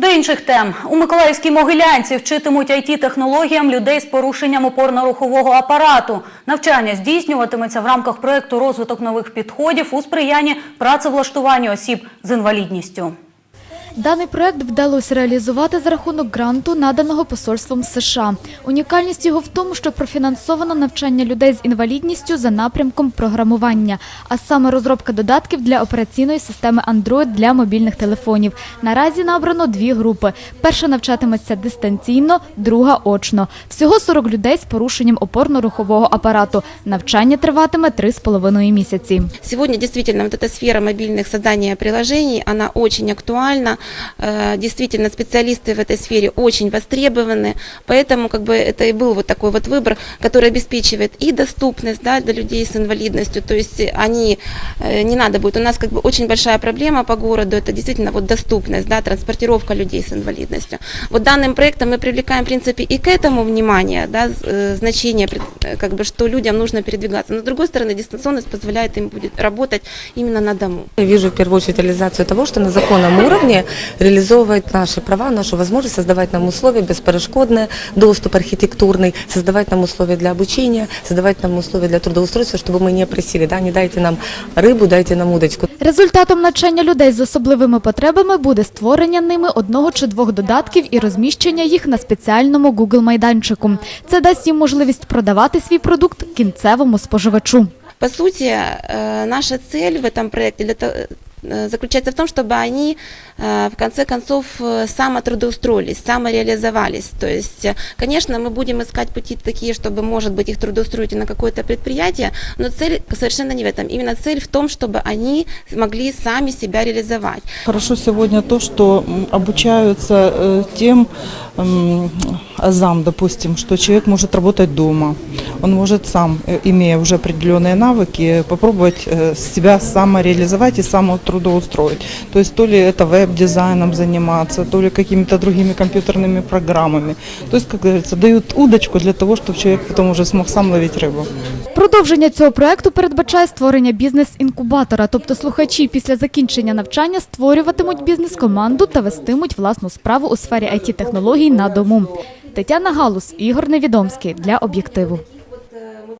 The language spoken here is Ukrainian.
До інших тем у Миколаївській Могилянці вчитимуть it технологіям людей з порушенням опорно-рухового апарату. Навчання здійснюватиметься в рамках проєкту розвиток нових підходів у сприянні працевлаштуванню осіб з інвалідністю. Даний проект вдалося реалізувати за рахунок гранту, наданого посольством США. Унікальність його в тому, що профінансовано навчання людей з інвалідністю за напрямком програмування, а саме розробка додатків для операційної системи Android для мобільних телефонів. Наразі набрано дві групи. Перша навчатиметься дистанційно, друга очно. Всього 40 людей з порушенням опорно-рухового апарату. Навчання триватиме 3,5 місяці. Сегодня действительно вот эта сфера мобильных создания приложений, она очень актуальна. Э, Действительно, специалисты в этой сфере очень востребованы, поэтому как бы это и был вот такой вот выбор, который обеспечивает и доступность да, для людей с инвалидностью, то есть они, э, не надо будет, у нас как бы очень большая проблема по городу, это действительно вот доступность, да, транспортировка людей с инвалидностью. Вот данным проектом мы привлекаем, в принципе, и к этому внимание, да, э, значение, как бы, что людям нужно передвигаться. Но с другой стороны, дистанционность позволяет им будет работать именно на дому. Я вижу в первую очередь реализацию того, что на законном уровне реализовывать наши права, нашу возможность создавать нам условия бесперешкодные, доступ архитектурный, создавать нам условия для обучения, создавать нам условия для трудоустройства, чтобы мы не просили, да, не дайте нам рыбу, дайте нам удочку. Результатом навчання людей з особливими потребами буде створення ними одного чи двох додатків і розміщення їх на спеціальному Google майданчику. Це дасть їм можливість продавати свій продукт кінцевому споживачу. По сути, э, наша цель в этом проекте для того- э, заключается в том, чтобы они э, в конце концов э, самотрудоустроились, самореализовались. То есть, э, конечно, мы будем искать пути такие, чтобы, может быть, их трудоустроить на какое-то предприятие, но цель совершенно не в этом. Именно цель в том, чтобы они могли сами себя реализовать. Хорошо сегодня то, что обучаются э, тем азам, допустим, что человек может работать дома. Он может сам, э, имея уже определенные навыки, попробовать э, себя самореализовать и самотрудоустроить. То есть то ли это веб-дизайном заниматься, то ли какими-то другими компьютерными программами. То есть, как говорится, дают удочку для того, чтобы человек потом уже смог сам ловить рыбу. Продовження цього проекту передбачає створення бізнес-інкубатора, тобто слухачі після закінчення навчання створюватимуть бізнес-команду та вестимуть власну справу у сфері it технологій на дому. Тетяна Галус, Ігор Невідомський для об'єктиву.